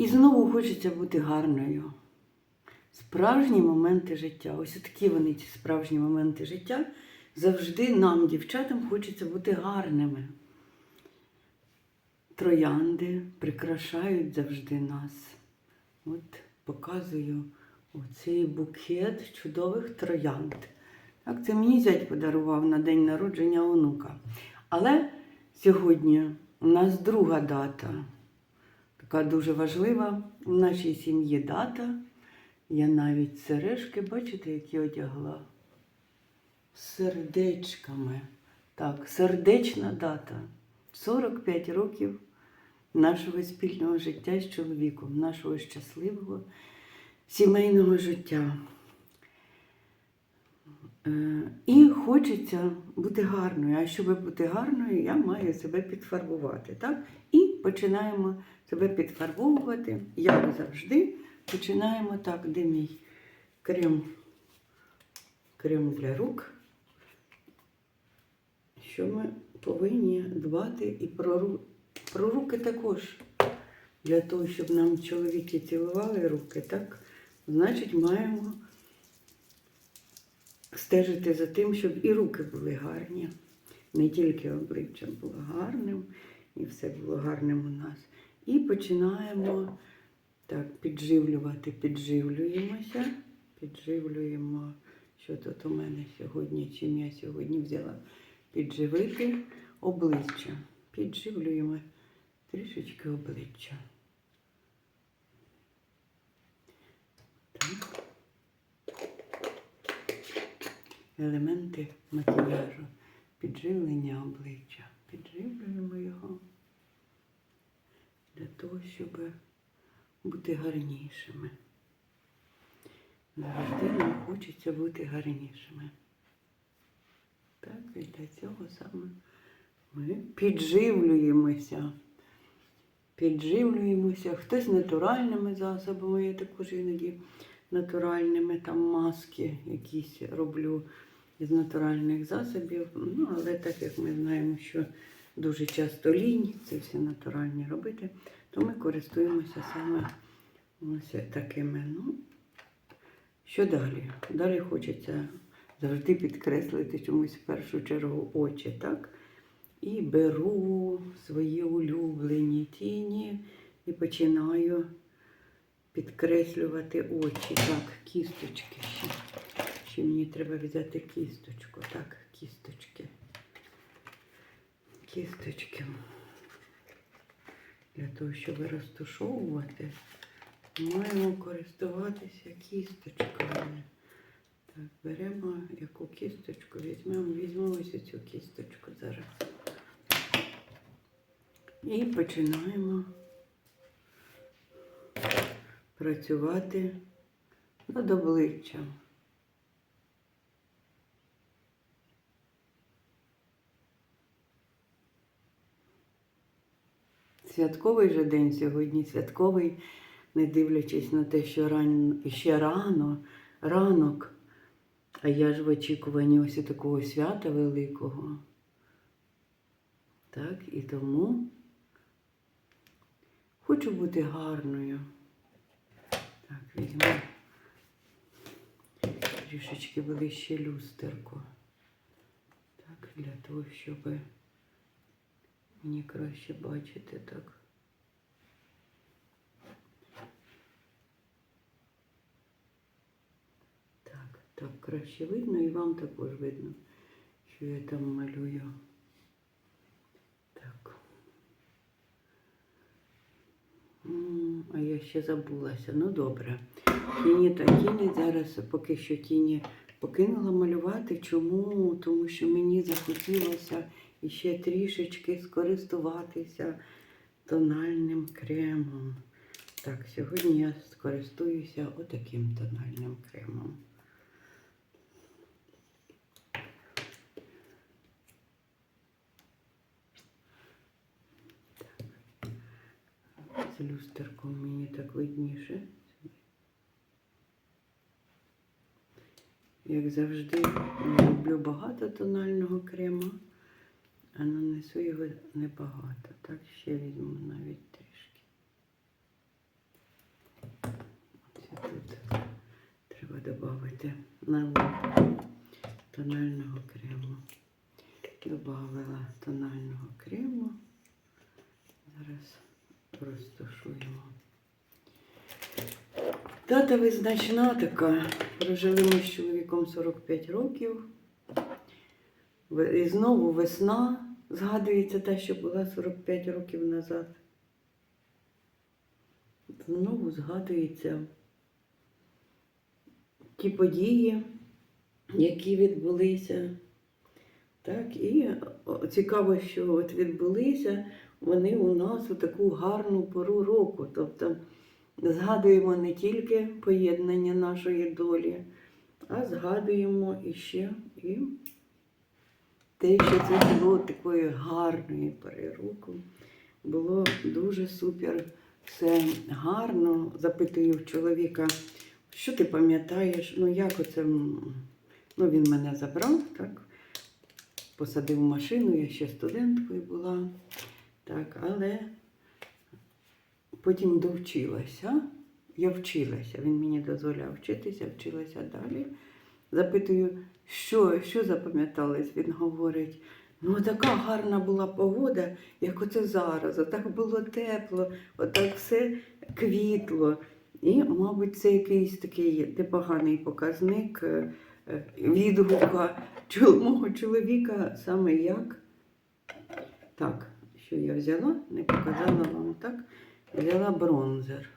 І знову хочеться бути гарною. Справжні моменти життя. Ось такі вони, ці справжні моменти життя. Завжди нам, дівчатам, хочеться бути гарними. Троянди прикрашають завжди нас. От показую оцей букет чудових троянд. Так, це мені зять подарував на день народження онука. Але сьогодні у нас друга дата, така дуже важлива в нашій сім'ї дата. Я навіть сережки, бачите, які одягла сердечками. Так, сердечна дата. 45 років нашого спільного життя з чоловіком, нашого щасливого сімейного життя. Е, І хочеться бути гарною. А щоб бути гарною, я маю себе підфарбувати. Так? І починаємо себе підфарбовувати, як завжди. Починаємо так, де мій крем, крем для рук. Що ми повинні дбати і про, про руки також. Для того, щоб нам чоловіки цілували руки, так, значить, маємо стежити за тим, щоб і руки були гарні. Не тільки обличчя було гарним, і все було гарним у нас. І починаємо так, підживлювати, підживлюємося, підживлюємо, що тут у мене сьогодні, чим я сьогодні взяла підживити обличчя. Підживлюємо трішечки обличчя. Так. Елементи макіяжу, підживлення обличчя. Підживлюємо його для того, щоб бути гарнішими. Завжди нам хочеться бути гарнішими. Так, і для цього саме ми підживлюємося. Підживлюємося. Хтось натуральними засобами, я також іноді натуральними там маски якісь роблю з натуральних засобів. Ну, але так як ми знаємо, що дуже часто лінь, це все натуральні робити, то ми користуємося саме ось такими. Ну, що далі? Далі хочеться завжди підкреслити чомусь в першу чергу очі, так? І беру свої улюблені тіні і починаю підкреслювати очі. Так, кісточки ще. Ще мені треба взяти кісточку. Так, кісточки. Кісточки. Для того, щоб розтушовувати, маємо користуватися кісточками. Так, беремо яку кісточку, візьмемо, візьмемо ось цю кісточку зараз. І починаємо працювати над обличчям. Святковий же день сьогодні, святковий, не дивлячись на те, що ран... ще рано, ранок, а я ж в очікуванні ось такого свята великого. Так, і тому хочу бути гарною. Так, візьму трішечки ближче люстерку. Так, для того, щоб мені краще бачити так. Так, так краще видно і вам також видно, що я там малюю. Так. А я ще забулася. Ну добре. Тіні та тіні зараз поки що тіні покинула малювати. Чому? Тому що мені захотілося іще трішечки скористуватися тональним кремом. Так, сьогодні я скористуюся отаким тональним кремом. З люстерком мені так видніше. Як завжди, я люблю багато тонального крема, а нанесу його небагато. Так ще візьму навіть трішки. Ось тут треба додати на лоб тонального крему. Добавила тонального крему. Зараз розтушуємо. Дата визначна така. Проживемо з чоловіком 45 років. І знову весна. Згадується те, що була 45 років назад. Знову згадується ті події, які відбулися. Так, і цікаво, що от відбулися вони у нас у таку гарну пору року. Тобто згадуємо не тільки поєднання нашої долі, а згадуємо іще і те, що це було такої гарної пори. Було дуже супер, все гарно. Запитую в чоловіка, що ти пам'ятаєш? Ну, як оце? Ну, він мене забрав, так? Посадив машину, я ще студенткою була. Так, але потім довчилася. Я вчилася, він мені дозволяв вчитися, вчилася далі. Запитую, що, що запам'яталось? Він говорить, ну така гарна була погода, як оце зараз. Отак було тепло, отак все квітло. І, мабуть, це якийсь такий непоганий показник е, е, відгука мого чоловіка саме як. Так, що я взяла, не показала вам так. Взяла бронзер.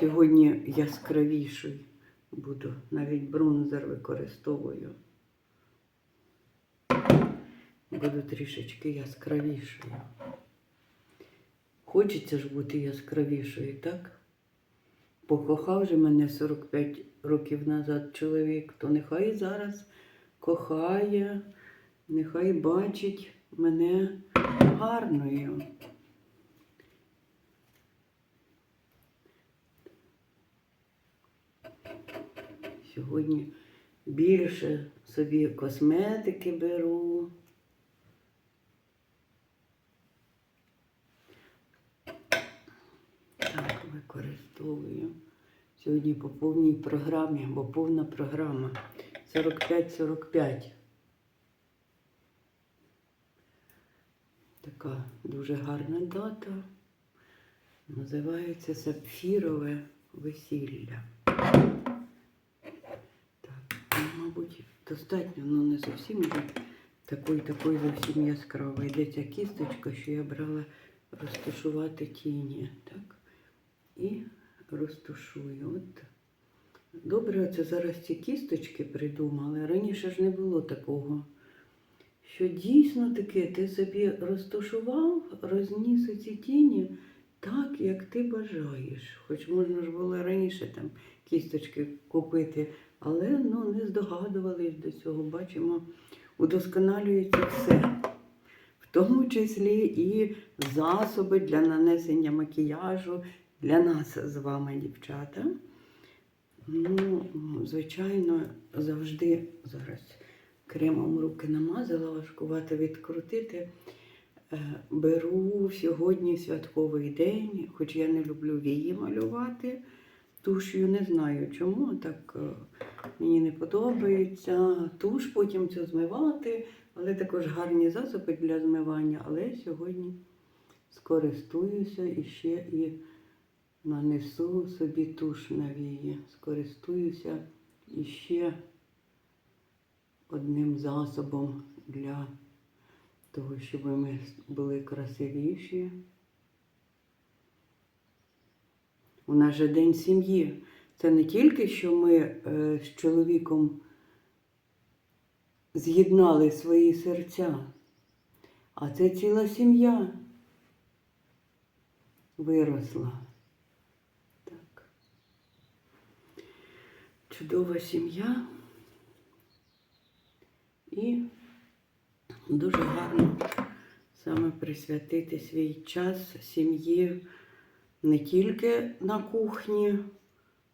Сьогодні яскравіший буду, навіть бронзер використовую. Буду трішечки яскравішою. Хочеться ж бути яскравішою, так? Покохав же мене 45 років назад чоловік, то нехай зараз кохає, нехай бачить мене гарною. Сьогодні більше собі косметики беру. Так, використовую. Сьогодні по повній програмі, бо повна програма 45-45. Така дуже гарна дата. Називається Сапфірове весілля. Так, ну, мабуть, достатньо, але не зовсім такої, такої зовсім яскравої. Де ця кісточка, що я брала розташувати тіні. Так. І розташую. От. Добре, це зараз ці кісточки придумали. Раніше ж не було такого. Що дійсно таке, ти собі розташував, розніс ці тіні так, як ти бажаєш. Хоч можна ж було раніше там кісточки купити, але ну, не здогадувались до цього. Бачимо, удосконалюється все. В тому числі і засоби для нанесення макіяжу для нас з вами, дівчата. Ну, звичайно, завжди зараз кремом руки намазала, важкувато відкрутити. Е, Беру сьогодні святковий день, хоч я не люблю вії малювати. Туш'ю не знаю чому, так е, мені не подобається. Туш потім це змивати, але також гарні засоби для змивання. Але сьогодні скористуюся і ще і нанесу собі туш на вії. Скористуюся іще одним засобом для того, щоб ми були красивіші. У нас же день сім'ї. Це не тільки, що ми е, з чоловіком з'єднали свої серця, а це ціла сім'я виросла. Так. Чудова сім'я. І дуже гарно саме присвятити свій час сім'ї не тільки на кухні.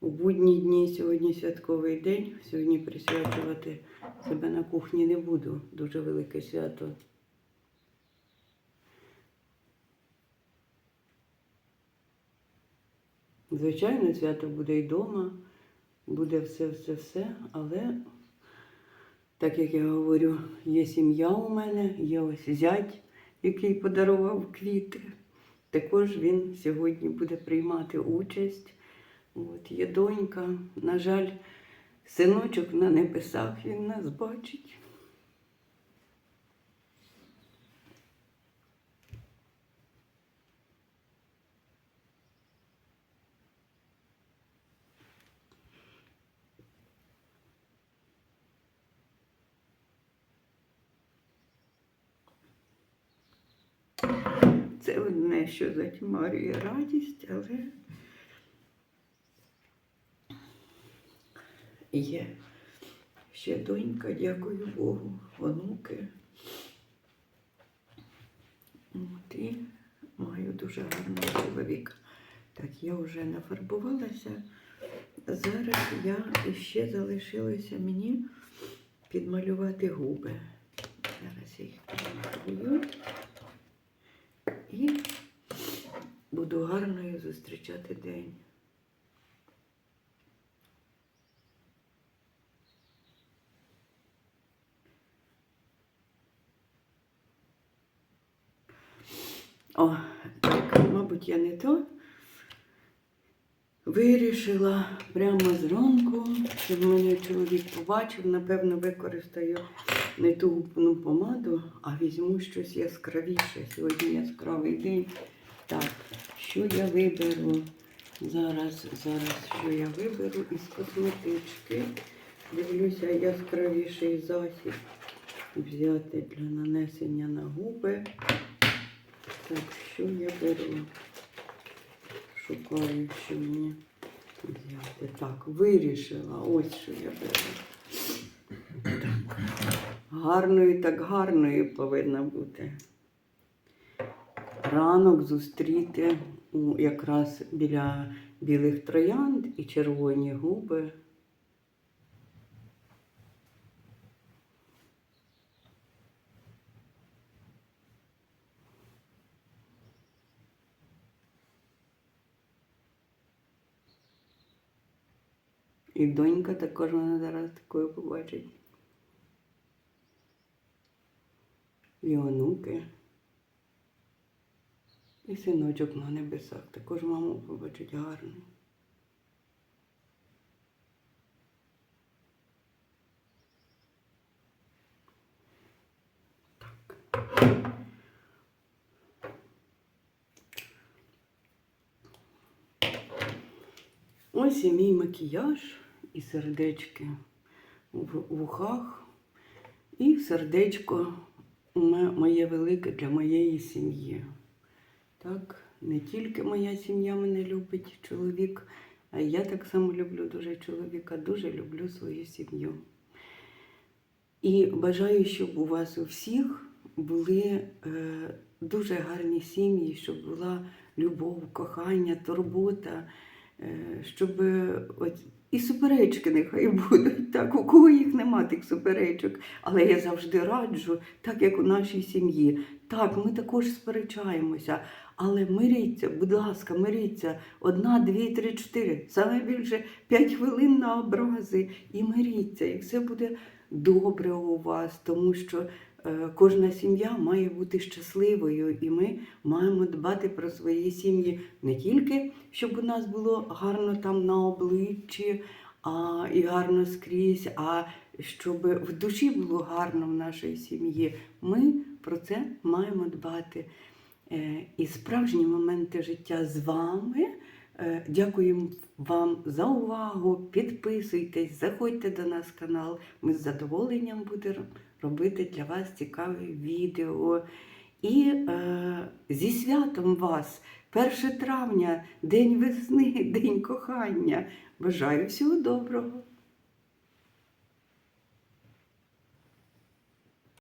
У будні дні сьогодні святковий день. Сьогодні присвячувати себе на кухні не буду. Дуже велике свято. Звичайно, свято буде і вдома, буде все-все-все, але, так як я говорю, є сім'я у мене, є ось зять, який подарував квіти. Також він сьогодні буде приймати участь. От, є донька. На жаль, синочок на небесах він нас бачить. Це одне, що затьмарює радість, але є ще донька, дякую Богу, онуки. От, і маю дуже гарного чоловіка. Так, я вже нафарбувалася. Зараз я ще залишилося мені підмалювати губи. Зараз я їх підмалюю. І буду гарною зустрічати день. О, так, мабуть, я не то вирішила прямо зранку, щоб мене чоловік побачив, напевно, використаю не ту губну помаду, а візьму щось яскравіше. Сьогодні яскравий день. Так, що я виберу? Зараз, зараз, що я виберу із косметички. Дивлюся, яскравіший засіб взяти для нанесення на губи. Так, що я беру? Шукаю, що мені взяти. Так, вирішила. Ось що я беру. Так. Гарною, так гарною повинна бути. Ранок зустріти у, якраз біля білих троянд і червоні губи. І донька також мене зараз такою побачить. І онуки. І синочок на небесах. Також маму побачить гарно. Так. Ось і мій макіяж, і сердечки в вухах, і сердечко моє велике для моєї сім'ї. Так, не тільки моя сім'я мене любить, чоловік, а я так само люблю дуже чоловіка, дуже люблю свою сім'ю. І бажаю, щоб у вас у всіх були е, дуже гарні сім'ї, щоб була любов, кохання, турбота, е, щоб е, от, і суперечки нехай будуть. Так, у кого їх нема тих суперечок, але я завжди раджу, так як у нашій сім'ї. Так, ми також сперечаємося, але миріться, будь ласка, миріться. Одна, дві, три, чотири. Саме більше п'ять хвилин на образи і миріться, і все буде добре у вас, тому що кожна сім'я має бути щасливою, і ми маємо дбати про свої сім'ї не тільки, щоб у нас було гарно там на обличчі а, і гарно скрізь, а щоб в душі було гарно в нашій сім'ї. Ми про це маємо дбати. Е, І справжні моменти життя з вами. Е, Дякуємо вам за увагу. Підписуйтесь, заходьте до нас в канал. Ми з задоволенням будемо робити для вас цікаві відео. І е, зі святом вас, 1 травня, День весни, День кохання. Бажаю всього доброго!